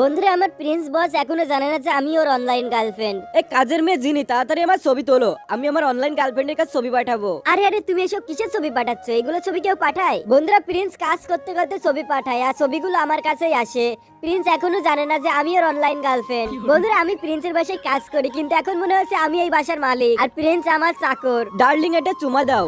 বন্ধুরা আমার প্রিন্স বস এখনও জানে না যে আমি ওর অনলাইন গার্লফ্রেন্ড এই কাজের মেয়ে জিনি তাড়াতাড়ি আমার ছবি তোলো। আমি আমার অনলাইন গার্লফ্রেন্ডের কাছে ছবি পাঠাবো। আরে আরে তুমি এসব কিসের ছবি পাঠাচ্ছ? এগুলো ছবি কেউ পাঠায়? বন্ধুরা প্রিন্স কাজ করতে করতে ছবি পাঠায় আর ছবিগুলো আমার কাছেই আসে। প্রিন্স এখনও জানে না যে আমি ওর অনলাইন গার্লফ্রেন্ড বন্ধুরা আমি প্রিন্সের বাসায় কাজ করি কিন্তু এখন মনে হচ্ছে আমি এই বাসার মালিক আর প্রিন্স আমার চাকর। ডার্লিং এটা চুমা দাও।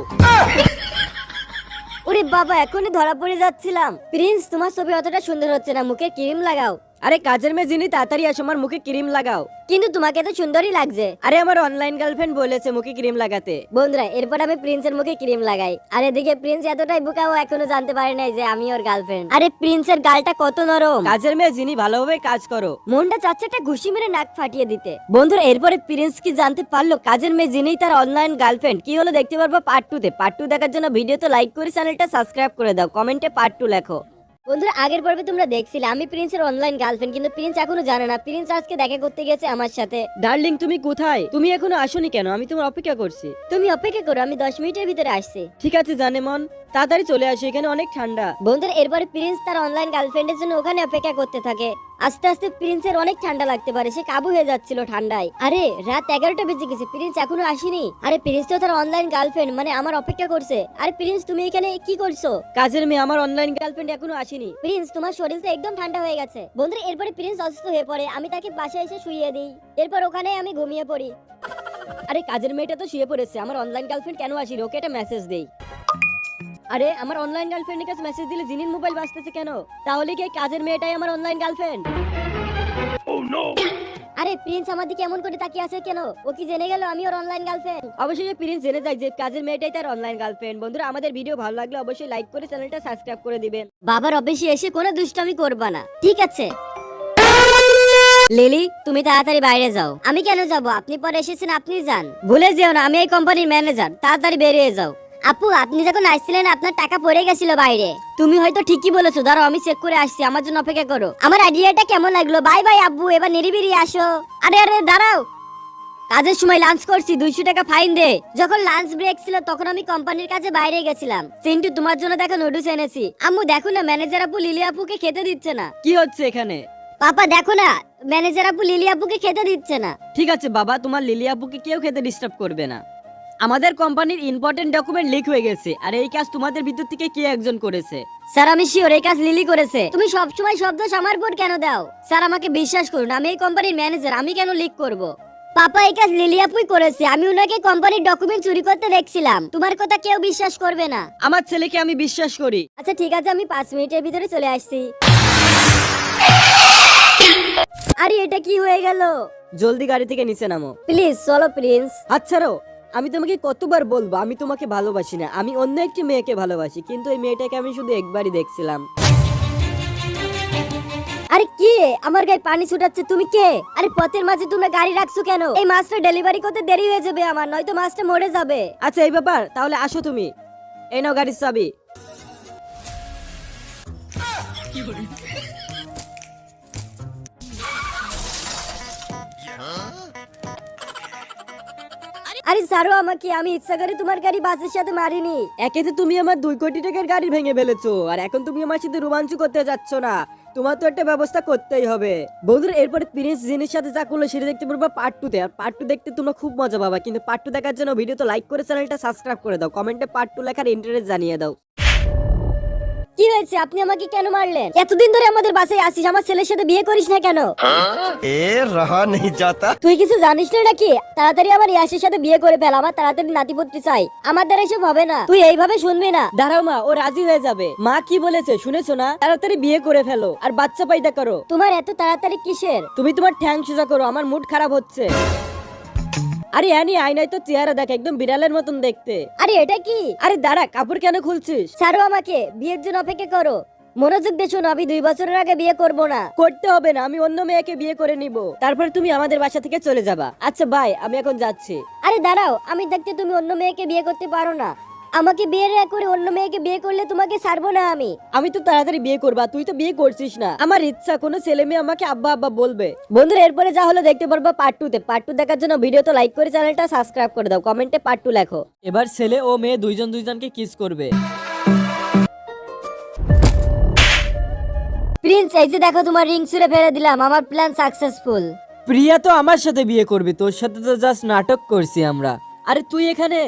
ওরে বাবা এখনই ধরা পড়ে যাচ্ছিলাম। প্রিন্স তোমার ছবি অতটা সুন্দর হচ্ছে না মুখে ক্রিম লাগাও। আরে কাজের মেয়ে যিনি তাড়াতাড়ি আসো আমার মুখে ক্রিম লাগাও। কিন্তু তোমাকে তো সুন্দরই লাগছে। আরে আমার অনলাইন গার্লফ্রেন্ড বলেছে মুখে ক্রিম লাগাতে। বন্ধুরা এরপর আমি প্রিন্সের মুখে ক্রিম লাগাই। আর এদিকে প্রিন্স এতটাই বোকা ও এখনও জানতে পারে নাই যে আমি ওর গার্লফ্রেন্ড আরে প্রিন্সের গালটা কত নরম। কাজের মেয়ে যিনি ভালোভাবে কাজ করো। মনটা চাচ্ছে একটা ঘুষি মেরে নাক ফাটিয়ে দিতে। বন্ধুরা এরপরে প্রিন্স কি জানতে পারল? কাজের মেয়ে যিনি তার অনলাইন গার্লফ্রেন্ড কি হলো দেখতে পারব পার্ট টু তে। পার্ট টু দেখার জন্য ভিডিও তো লাইক করে চ্যানেলটা সাবস্ক্রাইব করে দাও। কমেন্টে পার্ট টু লেখো। বন্ধুরা আগের পর্বে তোমরা দেখছিলে আমি প্রিন্সের অনলাইন গার্লফ্রেন্ড কিন্তু প্রিন্স এখনও জানে না। প্রিন্স আজকে দেখা করতে গেছে আমার সাথে। ডার্লিং তুমি কোথায়? তুমি এখনও আসনি কেন? আমি তোমার অপেক্ষা করছি। তুমি অপেক্ষা করো আমি দশ মিনিটের ভিতরে আসছি। ঠিক আছে জানে মন তাড়াতাড়ি চলে আসো এখানে অনেক ঠান্ডা। বন্ধুরা এরপরে প্রিন্স তার অনলাইন গার্লফ্রেন্ডের জন্য ওখানে অপেক্ষা করতে থাকে। আস্তে আস্তে প্রিন্সের অনেক ঠান্ডা লাগতে পারে সে কাবু হয়ে যাচ্ছিল ঠান্ডায়। আরে রাত এগারোটা বেজে গেছে প্রিন্স এখনও আসেনি। আরে প্রিন্স তো তার অনলাইন গার্লফ্রেন্ড মানে আমার অপেক্ষা করছে। আরে প্রিন্স তুমি এখানে কি করছ? কাজের মেয়ে আমার অনলাইন গার্লফ্রেন্ড এখনও আসেনি। প্রিন্স তোমার শরীর তো একদম ঠান্ডা হয়ে গেছে। বন্ধুরা এরপরে প্রিন্স অসুস্থ হয়ে পড়ে আমি তাকে বাসায় এসে শুইয়ে দিই। এরপর ওখানে আমি ঘুমিয়ে পড়ি। আরে কাজের মেয়েটা তো শুয়ে পড়েছে আমার অনলাইন গার্লফ্রেন্ড কেন আসি ওকে একটা মেসেজ দেই। আরে আমার অনলাইন গার্লফ্রেন্ডের কাছে মেসেজ দিলে জিনির মোবাইল বাজতেছে কেন? তাহলে কি কাজের মেয়েটাই আমার অনলাইন গার্লফ্রেন্ড আরে প্রিন্স আমার দিকে এমন করে তাকিয়ে আছে কেন? ও কি জেনে গেল আমি ওর অনলাইন গার্লফ্রেন্ড অবশ্যই প্রিন্স জেনে যায় যে কাজের মেয়েটাই তার অনলাইন গার্লফ্রেন্ড বন্ধুরা আমাদের ভিডিও ভালো লাগলে অবশ্যই লাইক করে চ্যানেলটা সাবস্ক্রাইব করে দিবেন। বাবার অফিসে এসে কোনো দুষ্টামি করবা না ঠিক আছে? লিলি তুমি তাড়াতাড়ি বাইরে যাও। আমি কেন যাব? আপনি পরে এসেছেন আপনি যান। ভুলে যেও না আমি এই কোম্পানির ম্যানেজার তাড়াতাড়ি বেরিয়ে যাও। আপু আপনি যখন আসছিলেন আপনার টাকা পড়ে গেছিল বাইরে। তুমি হয়তো ঠিকই বলেছ দাঁড়াও আমি চেক করে আসছি আমার জন্য অপেক্ষা করো। আমার আইডিয়াটা কেমন লাগল? বাই বাই আব্বু এবার নিরিবিরি আসো। আরে আরে দাঁড়াও। কাজের সময় লাঞ্চ করছি দুইশো টাকা ফাইন দে। যখন লাঞ্চ ব্রেক ছিল তখন আমি কোম্পানির কাছে বাইরে গেছিলাম। চিন্টু তোমার জন্য দেখো নুডলস এনেছি। আম্মু দেখো না ম্যানেজার আপু লিলি আপুকে খেতে দিচ্ছে না। কি হচ্ছে এখানে? পাপা দেখো না ম্যানেজার আপু লিলি আপুকে খেতে দিচ্ছে না। ঠিক আছে বাবা তোমার লিলি আপুকে কেউ খেতে ডিস্টার্ব করবে না। আমাদের কোম্পানির ইম্পর্টেন্ট ডকুমেন্ট লিক হয়ে গেছে। আর এই কাজ তোমাদের ভিতর থেকে কে একজন করেছে? স্যার আমি শিওর এই কাজ লিলি করেছে। তুমি সব সময় শব্দ আমার উপর কেন দাও? স্যার আমাকে বিশ্বাস করুন আমি এই কোম্পানির ম্যানেজার আমি কেন লিক করব? পাপা এই কাজ লিলি আপুই করেছে আমি ওনাকে কোম্পানির ডকুমেন্ট চুরি করতে দেখছিলাম। তোমার কথা কেউ বিশ্বাস করবে না। আমার ছেলেকে আমি বিশ্বাস করি। আচ্ছা ঠিক আছে আমি পাঁচ মিনিটের ভিতরে চলে আসছি। আরে এটা কি হয়ে গেল? জলদি গাড়ি থেকে নিচে নামো। প্লিজ চলো প্রিন্স আচ্ছা আমি তোমাকে কতবার বলব আমি তোমাকে ভালোবাসি না। আমি অন্য একটি মেয়েকে ভালোবাসি কিন্তু এই মেয়েটাকে আমি শুধু একবারই দেখছিলাম। আরে কে? আমার গায়ে পানি ছুটাচ্ছে তুমি কে? আরে পথের মাঝে তোমরা গাড়ি রাখছো কেন? এই মাছটা ডেলিভারি করতে দেরি হয়ে যাবে আমার নয়তো মাছটা মরে যাবে। আচ্ছা এই ব্যাপার তাহলে আসো তুমি। এই নাও গাড়ির চাবি। আরে সারো আমাকে, আমি ইচ্ছা করে তোমার গাড়ি বাসের সাথে মারিনি। একে তো তুমি আমার দুই কোটি টাকার গাড়ি ভেঙে ফেলেছো, আর এখন তুমি আমার সাথে রোমাঞ্চ করতে যাচ্ছ না। তোমার তো একটা ব্যবস্থা করতেই হবে। বন্ধুরা, এরপরে প্রিন্স জিনের সাথে যা করল সেটা দেখতে পারবা পার্ট টু তে। আর পার্ট টু দেখতে তোমরা খুব মজা পাবা, কিন্তু পার্ট টু দেখার জন্য ভিডিও তো লাইক করে চ্যানেলটা সাবস্ক্রাইব করে দাও। কমেন্টে পার্ট টু লেখার ইন্টারেস্ট জানিয়ে দাও। কি হয়েছে? আপনি আমাকে কেন মারলেন? এতদিন ধরে আমাদের বাসায় আসিস আমার ছেলের সাথে বিয়ে করিস না কেন? এ রহা নেই যাতা তুই কিছু জানিস না নাকি? তাড়াতাড়ি আমার ইয়াসের সাথে বিয়ে করে ফেল আমার তাড়াতাড়ি নাতিপুত্রী চাই। আমার দ্বারা এসব হবে না। তুই এইভাবে শুনবি না। দাঁড়াও মা ও রাজি হয়ে যাবে। মা কি বলেছে শুনেছো না? তাড়াতাড়ি বিয়ে করে ফেলো আর বাচ্চা পাইদা করো। তোমার এত তাড়াতাড়ি কিসের? তুমি তোমার ঠ্যাং সোজা করো আমার মুড খারাপ হচ্ছে। আরে আনি আয়নায় তো চেহারা দেখ একদম বিড়ালের মতন দেখতে। আরে এটা কি? আরে দাঁড়া কাপড় কেন খুলছিস? ছাড়ো আমাকে বিয়ের জন্য অপেক্ষা করো। মনোযোগ দিয়ে না আমি দুই বছরের আগে বিয়ে করব না। করতে হবে না আমি অন্য মেয়েকে বিয়ে করে নিব। তারপর তুমি আমাদের বাসা থেকে চলে যাবা। আচ্ছা বাই আমি এখন যাচ্ছি। আরে দাঁড়াও আমি দেখতে তুমি অন্য মেয়েকে বিয়ে করতে পারো না। আমাকে বিয়ে না করে অন্য মেয়েকে বিয়ে করলে তোমাকে ছাড়বো না আমি। আমি তো তাড়াতাড়ি বিয়ে করবা তুই তো বিয়ে করছিস না। আমার ইচ্ছা কোনো ছেলে মেয়ে আমাকে আব্বা আব্বা বলবে। বন্ধুরা এরপরে যা হলো দেখতে পারবা পার্ট টু তে। পার্ট টু দেখার জন্য ভিডিও তো লাইক করে চ্যানেলটা সাবস্ক্রাইব করে দাও। কমেন্টে পার্ট টু লেখো। এবার ছেলে ও মেয়ে দুইজন দুইজনকে কিস করবে। প্রিন্স এই যে দেখো তোমার রিং ছুঁড়ে ফেলে দিলাম। আমার প্ল্যান সাকসেসফুল প্রিয়া তো আমার সাথে বিয়ে করবে তোর সাথে তো জাস্ট নাটক করছি আমরা। আরে তুই এখানে?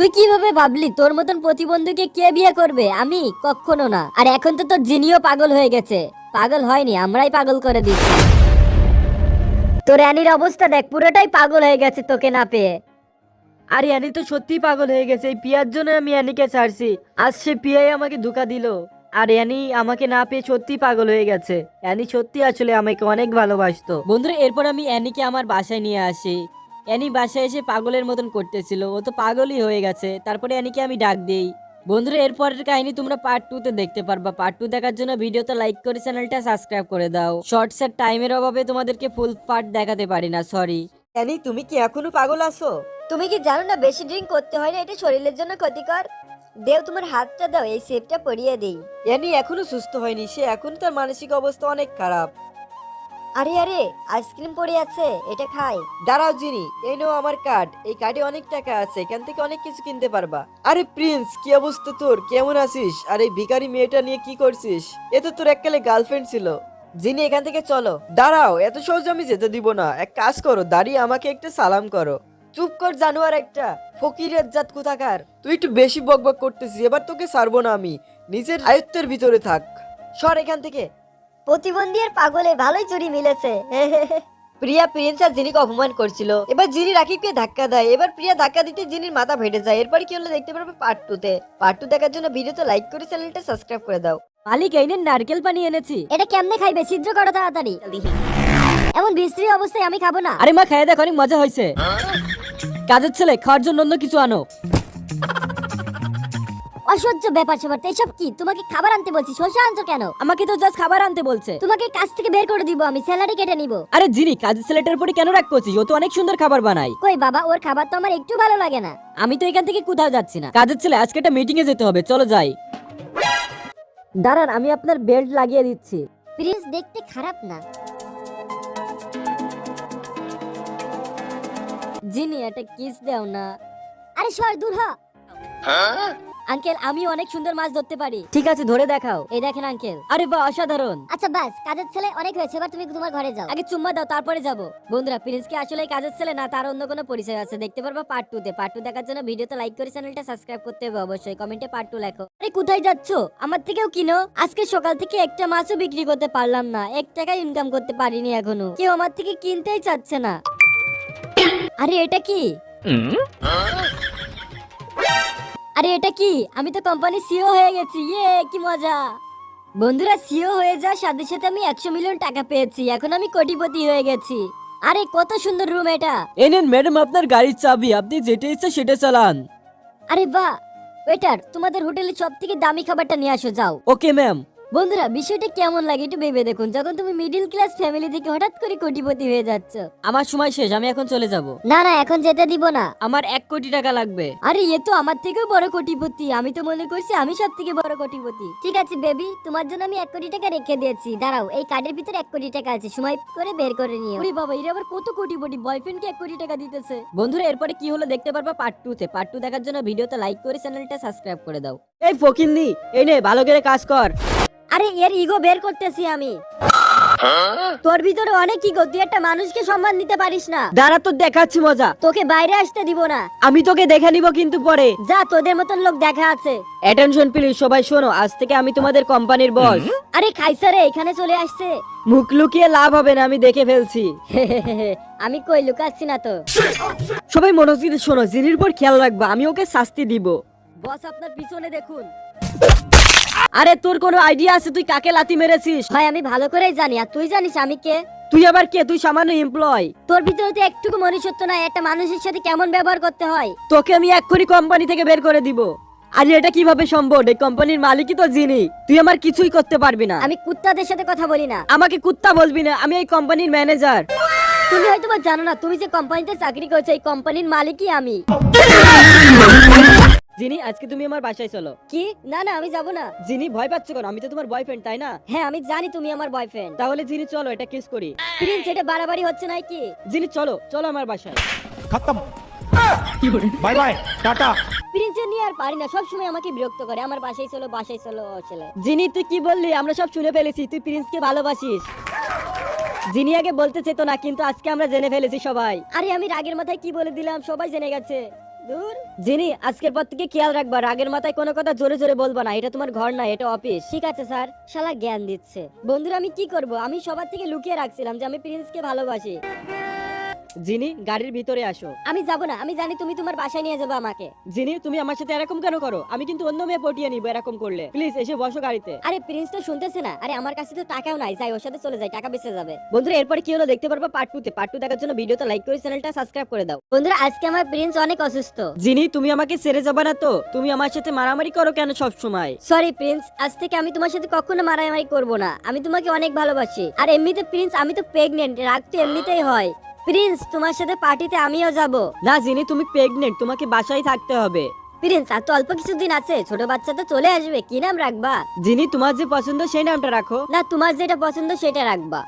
তুই কীভাবে ভাবলি তোর মতন প্রতিবন্ধীকে কে বিয়ে করবে? আমি? কখনো না। আর এখন তো তোর জিনিও পাগল হয়ে গেছে। পাগল হয়নি আমরাই পাগল করে দিচ্ছি। তোর অ্যানির অবস্থা দেখ পুরোটাই পাগল হয়ে গেছে তোকে না পেয়ে। আরে অ্যানি তো সত্যি পাগল হয়ে গেছে এই পিয়ার জন্য আমি অ্যানিকে ছাড়ছি। আজ সে পিয়াই আমাকে ধোকা দিল। আর অ্যানি আমাকে না পেয়ে সত্যি পাগল হয়ে গেছে। অ্যানি সত্যি আসলে আমাকে অনেক ভালোবাসতো। বন্ধুরা এরপর আমি অ্যানিকে আমার বাসায় নিয়ে আসি। অ্যানি বাসায় এসে পাগলের মতন করতেছিল। ও তো পাগলই হয়ে গেছে। তারপরে অ্যানিকে আমি ডাক দিই। বন্ধুরা এরপরের কাহিনী তোমরা পার্ট টু তে দেখতে পারবা। পার্ট টু দেখার জন্য ভিডিওতে লাইক করে চ্যানেলটা সাবস্ক্রাইব করে দাও। শর্টস এর টাইমের অভাবে তোমাদেরকে ফুল পার্ট দেখাতে পারি না সরি অ্যানি তুমি কি এখনও পাগল আছো? তুমি কি জানো না বেশি ড্রিঙ্ক করতে হয় না এটা শরীরের জন্য ক্ষতিকর? দেও তোমার হাতটা দাও এই সেপটা পরিয়ে দেই। অ্যানি এখনও সুস্থ হয়নি সে এখন তার মানসিক অবস্থা অনেক খারাপ। আরে আরে, আইসক্রিম পড়ে আছে, এটা খাই। দাঁড়াও জিনি, এই নাও আমার কার্ড এই কার্ডে অনেক টাকা আছে, এখান থেকে অনেক কিছু কিনতে পারবা। আরে প্রিন্স কি অবস্থা তোর? কেমন আছিস? আর এই ভিখারি মেয়েটা নিয়ে কি করছিস? এ তো তোর এককালে গার্লফ্রেন্ড ছিল। জিনি, এখান থেকে চলো। দাঁড়াও, এত সহজ আমি যেতে দিব না। এক কাজ করো, দাঁড়িয়ে আমাকে একটা সালাম করো। চুপ কর জানোয়ার একটা ফকিরের জাত কোথাকার? তুই একটু বেশি বকবক করতেছিস, এবার তোকে ছাড়বো না আমি। নিজের আয়ত্তের ভিতরে থাক। সর এখান থেকে। প্রতিবন্ধী আর পাগলে ভালোই চুরি মিলেছে। প্রিয়া প্রিন্স আর জিনিকে অপমান করছিল। এবার জিনি রাকিবকে ধাক্কা দেয়। এবার প্রিয়া ধাক্কা দিতে জিনির মাথা ফেটে যায়। এরপর কি হলো দেখতে পারবে পার্ট টু তে। পার্ট টু দেখার জন্য ভিডিওতে লাইক করে চ্যানেলটা সাবস্ক্রাইব করে দাও। মালিক এই নারকেল পানি এনেছি। এটা কেমনে খাইবে? ছিদ্র করো তাড়াতাড়ি। এমন বিশ্রী অবস্থায় আমি খাব না। আরে মা খাইয়ে দেখ অনেক মজা হয়েছে। কাজের ছেলে খাওয়ার জন্য অন্য কিছু আনো। অসহ্য ব্যাপার স্যাপার। তো এসব কি? তোমাকে খাবার আনতে বলছি শসা আনছো কেন? আমাকে তো জাস্ট খাবার আনতে বলছে। তোমাকে কাজ থেকে বের করে দিব আমি স্যালারি কেটে নিব। আরে জিনি কাজের ছেলেটার পরে কেন রাগ করছিস? ও তো অনেক সুন্দর খাবার বানায়। কই বাবা ওর খাবার তো আমার একটু ভালো লাগে না। আমি তো এখান থেকে কোথাও যাচ্ছি না। কাজের ছেলে আজকে একটা মিটিং এ যেতে হবে চলো যাই। দাঁড়ান আমি আপনার বেল্ট লাগিয়ে দিচ্ছি। প্রিন্স দেখতে খারাপ না। জিনি একটা কিস দাও না। আরে সর দূর হ। আঙ্কেল আমি অনেক সুন্দর মাছ ধরতে পারি। ঠিক আছে ধরে দেখাও। এই দেখেন আঙ্কেল। আরে বা অসাধারণ। আচ্ছা বাস কাজের ছেলে অনেক হয়েছে এবার তুমি তোমার ঘরে যাও। আগে চুম্মা দাও তারপরে যাব। বন্ধুরা প্রিন্স কি আসলে কাজের ছেলে? না তার অন্য কোনো পরিচয় আছে? দেখতে পারবা পার্ট টু তে। পার্ট টু দেখার জন্য ভিডিওতে লাইক করে চ্যানেলটা সাবস্ক্রাইব করতে হবে অবশ্যই। কমেন্টে পার্ট টু লেখো। আরে কোথায় যাচ্ছো? আমার থেকেও কিনো? আজকে সকাল থেকে একটা মাছও বিক্রি করতে পারলাম না। এক টাকা ইনকাম করতে পারিনি এখনও। কেউ আমার থেকে কিনতেই চাচ্ছে না। আরে এটা কি? আরে এটা কি? আমি তো কোম্পানি সিও হয়ে গেছি। ইয়ে কি মজা। বন্ধুরা সিও হয়ে যাওয়ার সাথে সাথে আমি একশো মিলিয়ন টাকা পেয়েছি। এখন আমি কোটিপতি হয়ে গেছি। আরে কত সুন্দর রুম এটা। এই নেন ম্যাডাম আপনার গাড়ির চাবি। আপনি যেটা ইচ্ছা সেটা চালান। আরে বাহ! ওয়েটার তোমাদের হোটেলে সব থেকে দামি খাবারটা নিয়ে আসো যাও। ওকে ম্যাম বন্ধুরা বিষয়টা কেমন লাগে একটু ভেবে দেখুন। যখন তুমি মিডিল ক্লাস ফ্যামিলি থেকে হঠাৎ করে কোটিপতি হয়ে যাচ্ছ। আমার সময় শেষ আমি এখন চলে যাব। না না এখন যেতে দিব না। আমার এক কোটি টাকা লাগবে। আরে এ তো আমার থেকেও বড় কোটিপতি। আমি তো মনে করছি আমি সব থেকে বড় কোটিপতি। ঠিক আছে বেবি তোমার জন্য আমি এক কোটি টাকা রেখে দিয়েছি। দাঁড়াও এই কার্ডের ভিতরে এক কোটি টাকা আছে। সময় করে বের করে নিও। ওরে বাবা এর আবার কত কোটিপতি? বয়ফ্রেন্ডকে এক কোটি টাকা দিতেছে। বন্ধুরা এরপরে কি হলো দেখতে পারবা পার্ট টু তে। পার্ট টু দেখার জন্য ভিডিওতে লাইক করে চ্যানেলটা সাবস্ক্রাইব করে দাও। এই ফকিন্নি এই নে ভালো করে কাজ কর। আরে এর ইগো বের করতেছি আমি। তোর ভিতরে অনেক ইগো তুই একটা মানুষকে সম্মান দিতে পারিস না। দাঁড়া তো দেখাচ্ছি মজা। তোকে বাইরে আসতে দিব না। আমি তোকে দেখে নিব কিন্তু পরে। যা তোদের মতন লোক দেখা আছে। অ্যাটেনশন প্লিজ সবাই শোনো আজ থেকে আমি তোমাদের কোম্পানির বস আরে খাইসা রে এখানে চলে আসছে। মুখ লুকিয়ে লাভ হবে না আমি দেখে ফেলছি। আমি কই লুকাচ্ছি না তো। সবাই মনোযোগ দিয়ে শোনো জিনির পর খেয়াল রাখবা আমি ওকে শাস্তি দিব। বস আপনার পিছনে দেখুন। আরে তোর কোনো আইডিয়া আছে? তুই কাকে লাথি মেরেছিস? ভাই আমি ভালো করেই জানি। আর তুই জানিস আমি কে? তুই আবার কে? তুই সামান্য এমপ্লয় তোর ভিতরে তো একটুকু মনুষ্যত্ব নাই। একটা মানুষের সাথে কেমন ব্যবহার করতে হয়? তোকে আমি এক্ষুনি কোম্পানি থেকে বের করে দিব। আরে এটা কীভাবে সম্ভব? এই কোম্পানির মালিকই তো জিনি তুই আমার কিছুই করতে পারবি না। আমি কুত্তাদের সাথে কথা বলি না। আমাকে কুত্তা বলবি না। আমি এই কোম্পানির ম্যানেজার তুমি হয়তো জানো না তুমি যে কোম্পানিতে চাকরি করছ এই কোম্পানির মালিকই আমি। জিনি আজকে তুমি আমার বাসায় চলো। কি? না না আমি যাব না। জিনি ভয় পাচ্ছ কেন? আমি তো তোমার বয়ফ্রেন্ড তাই না? হ্যাঁ আমি জানি তুমি আমার বয়ফ্রেন্ড তাহলে জিনি চলো এটা কিস করি। প্রিন্স এটা বাড়াবাড়ি হচ্ছে না কি? জিনি চলো চলো আমার বাসায়। খতম। Bye bye tata. প্রিন্সের নিয়ে আর পারি না সবসময় আমাকে বিরক্ত করে। আমার বাসায় চলো বাসায় চলো ছেলে। জিনি তুই কি বললি? আমরা সব শুনে ফেলেছি তুই প্রিন্সকে ভালোবাসিস। জিনি আগে বলতে চেতো না কিন্তু আজকে আমরা জেনে ফেলেছি সবাই। আরে আমি রাগের মাথায় কি বলে দিলাম? সবাই জেনে গেছে। জিনি আজকের পর থেকে খেয়াল রাখবা রাগের মাথায় কোনো কথা জোরে জোরে বলবা না এটা তোমার ঘর না এটা অফিস। ঠিক আছে স্যার। শালা জ্ঞান দিচ্ছে। বন্ধুরা আমি কি করব? আমি সবার থেকে লুকিয়ে রাখছিলাম যে আমি প্রিন্সকে ভালোবাসি। জিনি গাড়ির ভিতরে আসো। আমি যাব না আমি জানি তুমি তোমার বাসায় নিয়ে যাবে আমাকে। জিনি তুমি আমার সাথে এরকম কেন করো? আমি কিন্তু অন্য মেয়ে পটিয়ে নিবো এরকম করলে। প্লিজ এসে বসো গাড়িতে। আরে প্রিন্স তো শুনতেছে না। আরে আমার কাছে তো টাকাও নাই। যাই ওর সাথে চলে যাই টাকা বেঁচে যাবে। বন্ধুরা এরপরে কি হলো দেখতে পারব পার্ট টু তে। পার্ট টু দেখার জন্য ভিডিওতে লাইক করে চ্যানেলটা সাবস্ক্রাইব করে দাও। বন্ধুরা আজকে আমার প্রিন্স অনেক অসুস্থ। জিনি তুমি আমাকে ছেড়ে যাবে না তো? তুমি আমার সাথে মারামারি করো কেন সব সময় সরি প্রিন্স আজ থেকে আমি তোমার সাথে কখনো মারামারি করব না। আমি তোমাকে অনেক ভালোবাসি। আর এমনিতে প্রিন্স আমি তো প্রেগনেন্ট রাগ তো এমনিতেই হয়। প্রিন্স তোমার সাথে পার্টিতে আমিও যাব। না জিনি তুমি প্রেগনেন্ট তোমাকে বাসায় থাকতে হবে। প্রিন্স আর তো অল্প কিছুদিন আছে ছোট বাচ্চা তো চলে আসবে কি নাম রাখবা? জিনি তোমার যে পছন্দ সেই নামটা রাখো। না তোমার যেটা পছন্দ সেটা রাখবা।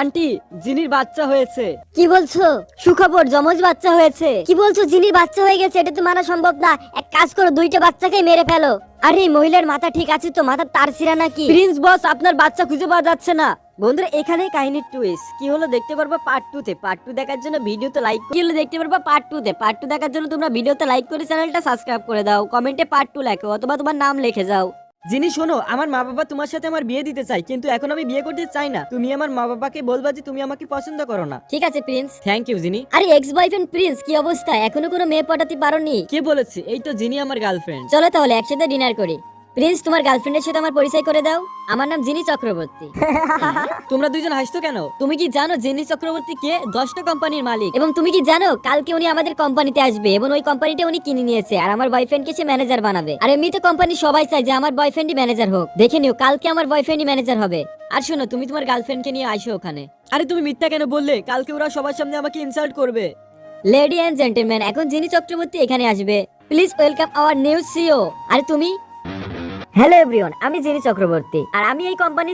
আন্টি জিনির বাচ্চা হয়েছে। কি বলছো? সুখবর জমজ বাচ্চা হয়েছে। কি বলছো জিনির বাচ্চা হয়ে গেছে এটা তো মানা সম্ভব না। এক কাজ করো দুইটা বাচ্চাকে মেরে ফেলো। আরে এই মহিলার মাথা ঠিক আছে তো? মাথা তার ছিঁড়া নাকি? প্রিন্স বস আপনার বাচ্চা খুঁজে পাওয়া যাচ্ছে না। বন্ধুরা এখানে কাহিনীর টুইস্ট কি হলো দেখতে পারব পার্ট টু তে। পার্ট টু দেখার জন্য ভিডিও ভিডিওতে লাইক কি হলো দেখতে পারব পার্ট টু তে। পার্ট টু দেখার জন্য তোমরা ভিডিওতে লাইক করে চ্যানেলটা সাবস্ক্রাইব করে দাও। কমেন্টে পার্ট টু লেখো, অথবা তোমার নাম লিখে যাও। জিনি শোনো আমার মা বাবা তোমার সাথে আমার বিয়ে দিতে চাই কিন্তু এখন আমি বিয়ে করতে চাই না। তুমি আমার মা বাবাকে বলবা যে তুমি আমাকে পছন্দ করো না। ঠিক আছে প্রিন্স। থ্যাংক ইউ জিনি। আরে এক্স বয়ফ্রেন্ড প্রিন্স কি অবস্থা? এখনও কোনো মেয়ে পটাতে পারোনি? কে বলেছে? এই তো জিনি আমার গার্লফ্রেন্ড চলো তাহলে একসাথে ডিনার করি। প্রিন্স তোমার গার্লফ্রেন্ডের সাথে আমার পরিচয় করে দাও। আমার নাম জিনি চক্রবর্তী। তোমরা দুইজন হাসতো কেন? তুমি কি জানো জিনি চক্রবর্তী কে? দশটা কোম্পানির মালিক। এবং তুমি কি জানো কালকে উনি আমাদের কোম্পানিতে আসবে এবং ওই কোম্পানিটা উনি কিনে নিয়েছে আর আমার বয়ফ্রেন্ডকে সে ম্যানেজার বানাবে। আর এমনিতে কোম্পানি সবাই চায় যে আমার বয়ফ্রেন্ডই ম্যানেজার হোক। দেখে নিও কালকে আমার বয়ফ্রেন্ডই ম্যানেজার হবে। আর শোনো তুমি তোমার গার্লফ্রেন্ডকে নিয়ে আসো ওখানে। আরে তুমি মিথ্যা কেন বললে? কালকে ওরা সবার সামনে আমাকে ইনসাল্ট করবে। লেডি এন্ড জেন্টলম্যান এখন জিনি চক্রবর্তী এখানে আসবে। Please welcome our new CEO আর তুমি? হ্যালো এভরিওয়ান আমি জিনি চক্রবর্তী আর আমি এই কোম্পানির